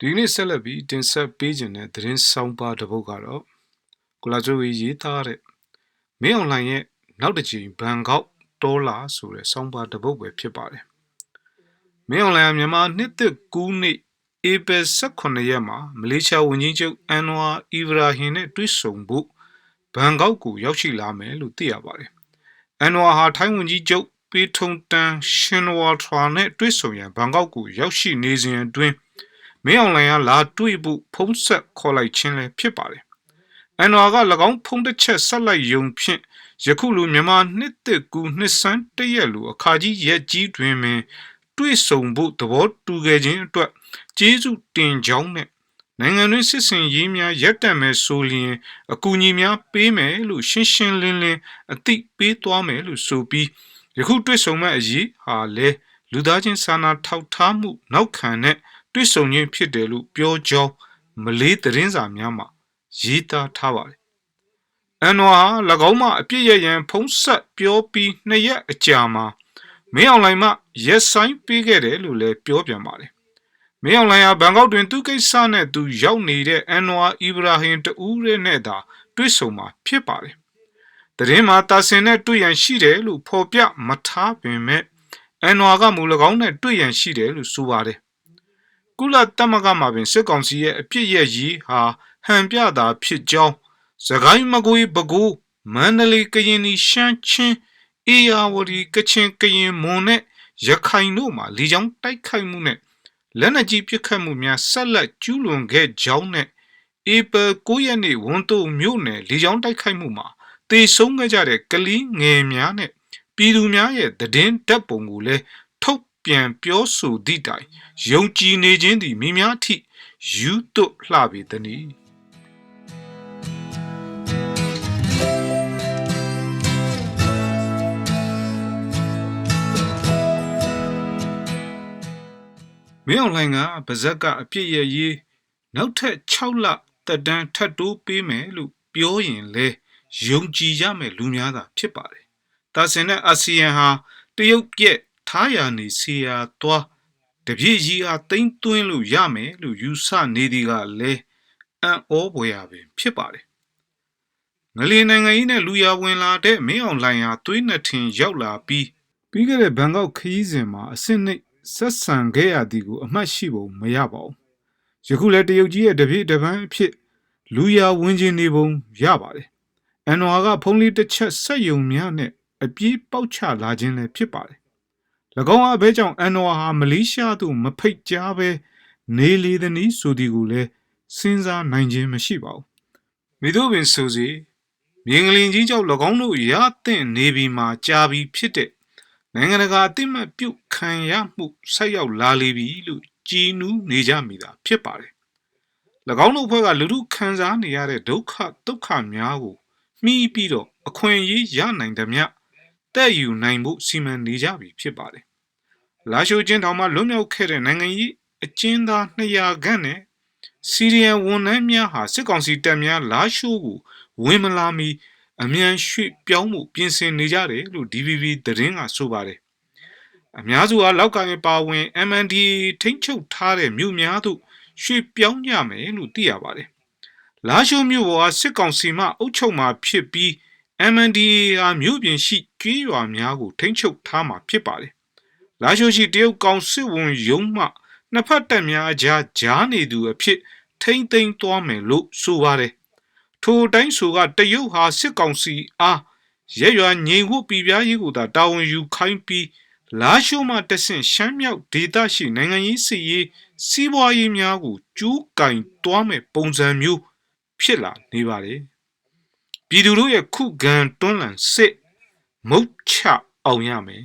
ဒီနေ့ဆက်လက်ပြီးတင်ဆက်ပေးခြင်းတဲ့သတင်းဆောင်ပါတစ်ပုဒ်ကတော့ကိုလာကျိုဝေရေးသားတဲ့မင်းအွန်လိုင်းရဲ့နောက်တစ်ချိန်ဘန်ကောက်ဒေါ်လာဆိုတဲ့ဆောင်ပါတစ်ပုဒ်ပဲဖြစ်ပါတယ်မင်းအွန်လိုင်းမြန်မာနှစ်သက်ကူးနေ့ဧပြီ18ရက်မှာမလေးရှားဝန်ကြီးချုပ်အန်နဝါအီဗရာဟင်နဲ့တွေ့ဆုံဖို့ဘန်ကောက်ကိုရောက်ရှိလာမယ်လို့သိရပါတယ်အန်နဝါဟာထိုင်းဝန်ကြီးချုပ်ပေထုံတန်ရှင်ဝါထရာနဲ့တွေ့ဆုံရန်ဘန်ကောက်ကိုရောက်ရှိနေစဉ်အတွင်း မင်းအွန်လိုင်းကလာတွေ့ဖို့ဖုံးဆက်ခေါ်လိုက်ခြင်းလည်းဖြစ်ပါတယ်။အန်နွာက၎င်းဖုံးတစ်ချက်ဆက်လိုက်ယုံဖြင့်ယခုလိုမြန်မာနှစ်သက်ကူနှစ်ဆန်းတရက်လိုအခါကြီးရက်ကြီးတွင်ပင်တွေ့ဆုံဖို့သဘောတူခဲ့ခြင်းအတွက်ကျေးဇူးတင်ကြောင်းနဲ့နိုင်ငံတွင်းစစ်စင်ရေးများရပ်တန့်မယ်ဆိုလျင်အကူအညီများပေးမယ်လို့ရှင်းရှင်းလင်းလင်းအသိပေးသွားမယ်လို့ဆိုပြီးယခုတွေ့ဆုံမဲ့အရေးဟာလေလူသားချင်းစာနာထောက်ထားမှုနောက်ခံတဲ့ တွေ့ဆုံခြင်းဖြစ်တယ်လို့ပြောကြောင်းမလေးသတင်းစာများမှာရေးသားထားပါတယ်။အန်နွာဟာ၎င်းမှအပြစ်ရရန်ဖုံးဆက်ပြောပြီးနှစ်ရက်အကြာမှာမင်းအွန်လိုင်းမှရက်ဆိုင်ပေးခဲ့တယ်လို့လည်းပြောပြန်ပါတယ်။မင်းအွန်လိုင်းဟာဘန်ကောက်တွင်သူကိစ္စနဲ့သူရောက်နေတဲ့အန်နွာအီဗရာဟင်တူးရဲနဲ့သာတွေ့ဆုံမှာဖြစ်ပါတယ်။တရင်မှာတာဆင်နဲ့တွေ့ရန်ရှိတယ်လို့ဖော်ပြမထားပင်မဲ့အန်နွာကမူ၎င်းနဲ့တွေ့ရန်ရှိတယ်လို့ဆိုပါတယ် ကုလသမဂ္ဂမှာပင်စစ်ကောင်စီရဲ့အပြစ်ရဲ့ရည်ဟာဟန်ပြတာဖြစ်ကြောင်းသခိုင်းမကွေးပဲခူးမန္တလေးကရင်နီရှမ်းချင်းအေယာဝတီကချင်ကရင်မွန်နဲ့ရခိုင်တို့မှာလေကြောင်းတိုက်ခိုက်မှုနဲ့လက်နက်ကြီးပစ်ခတ်မှုများဆက်လက်ကျူးလွန်ခဲ့ကြောင်းနဲ့ဧပြီ9ရက်နေ့ဝန်တုံမြို့နယ်လေကြောင်းတိုက်ခိုက်မှုမှာတေဆုံးခဲ့ကြတဲ့ကလေးငယ်များနဲ့ပြည်သူများရဲ့တည်င်းဓာတ်ပုံကိုလည်းထုတ် ပြန်ပြောဆိုသည့်တိုင်ယုံကြည်နေခြင်းသည်မိများထိယူသွလှပေသည်။မင်းအွန်လိုင်းကဗဇက်ကအပြစ်ရရေးနောက်ထပ်6လတက်တန်းထပ်တိုးပေးမယ်လို့ပြောရင်လေယုံကြည်ရမယ်လူများသာဖြစ်ပါတယ်။ဒါစင်နဲ့အာဆီယံဟာတရုတ်ပြက် ထားရနေစီယာသွားတပြည့်ကြီးအားတိမ့်သွင်းလို့ရမယ်လို့ယူဆနေသည်ကလည်းအံ့ဩဖွယ်ရာပင်ဖြစ်ပါတယ်ငလီနိုင်ငံကြီးနဲ့လူရဝင်လာတဲ့မင်းအောင်လှိုင်ဟာသွေးနှစ်ထင်ရောက်လာပြီးပြီးခဲ့တဲ့ဘန်ကောက်ခရီးစဉ်မှာအဆင့်နှိပ်ဆက်ဆံခဲ့ရသည်ကိုအမှတ်ရှိပုံမရပါဘူးယခုလည်းတရုတ်ကြီးရဲ့တပြည့်တပန်းအဖြစ်လူရဝင်ခြင်းနေပုံရပါတယ်အန်နွာကဖုံးလေးတစ်ချက်ဆက်ယုံများနဲ့အပြေးပေါက်ချလာခြင်းလည်းဖြစ်ပါတယ်၎ င်းအဘဲကြောင့်အန်နွာဟာမလေးရှားသို့မဖိတ်ကြားဘဲနေလေသည်နည်းဆိုသည်ကိုလည်းစဉ်းစားနိုင်ခြင်းမရှိပါဘူးမိတို့ပင်ဆိုစီမြင်းကလင်ကြီးကြောင့်၎င်းတို့ရသင့်နေပြီးမှကြာပြီးဖြစ်တဲ့နိုင်ငံတကာအသိမှတ်ပြုခံရမှုဆက်ရောက်လာလေပြီလို့ကြည်နူးနေကြမိတာဖြစ်ပါတယ်၎င်းတို့ဘက်ကလူထုခံစားနေရတဲ့ဒုက္ခဒုက္ခများကိုမှီးပြီးတော့အခွင့်အရေးရနိုင်သမျှတဲ့ယူနိုင်ဖို့စီမံနေကြပြီဖြစ်ပါတယ်။ လာရှိုချင်းတောင်မှလွတ်မြောက်ခဲ့တဲ့နိုင်ငံကြီးအကျဉ်းသား200ခန့်နဲ့စီးရီးယံဝန်ထမ်းများဟာစစ်ကောင်စီတပ်များလာရှိုးကိုဝင်မလာမီအမြန်ရွှေ့ပြောင်းမှုပြင်ဆင်နေကြတယ်လို့ DVB သတင်းကဆိုပါတယ်။အများစုဟာလောက်ကိုင်းပါဝင် MNDA ထိန်းချုပ်ထားတဲ့မြို့များသို့ရွှေ့ပြောင်းကြမယ်လို့သိရပါတယ်။လာရှိုးမြို့ပေါ်ကစစ်ကောင်စီမှအုပ်ချုပ်မှဖြစ်ပြီး MNDA ဟာမြို့ပြင်ရှိကျွေးရွာများကိုထိန်းချုပ်ထားမှာဖြစ်ပါတယ်။ လာရှိုးရှိတရုတ်ကောင်စစ်ဝန်ရုံးမှနှစ်ဖက်တပ်များအကြားကြားနေသူအဖြစ်ထိမ့်သိမ်းသွားမယ်လို့ဆိုပါတယ်။ထိုတိုင်းဆိုကတရုတ်ဟာစစ်ကောင်စီအားရဲရွာငြိမ်ဝှပြည်ပြားရေးကိုသာတာဝန်ယူခိုင်းပြီးလာရှိုးမှတဆင့်ရှမ်းမြောက်ဒေသရှိနိုင်ငံရေးစီရေးစီးပွားရေးများကိုကျူးကင်သွားမယ်ပုံစံမျိုးဖြစ်လာနေပါတယ်။ပြည်သူတို့ရဲ့ခုခံတွန်းလှန်စစ်မုတ်ချအောင်ရမယ်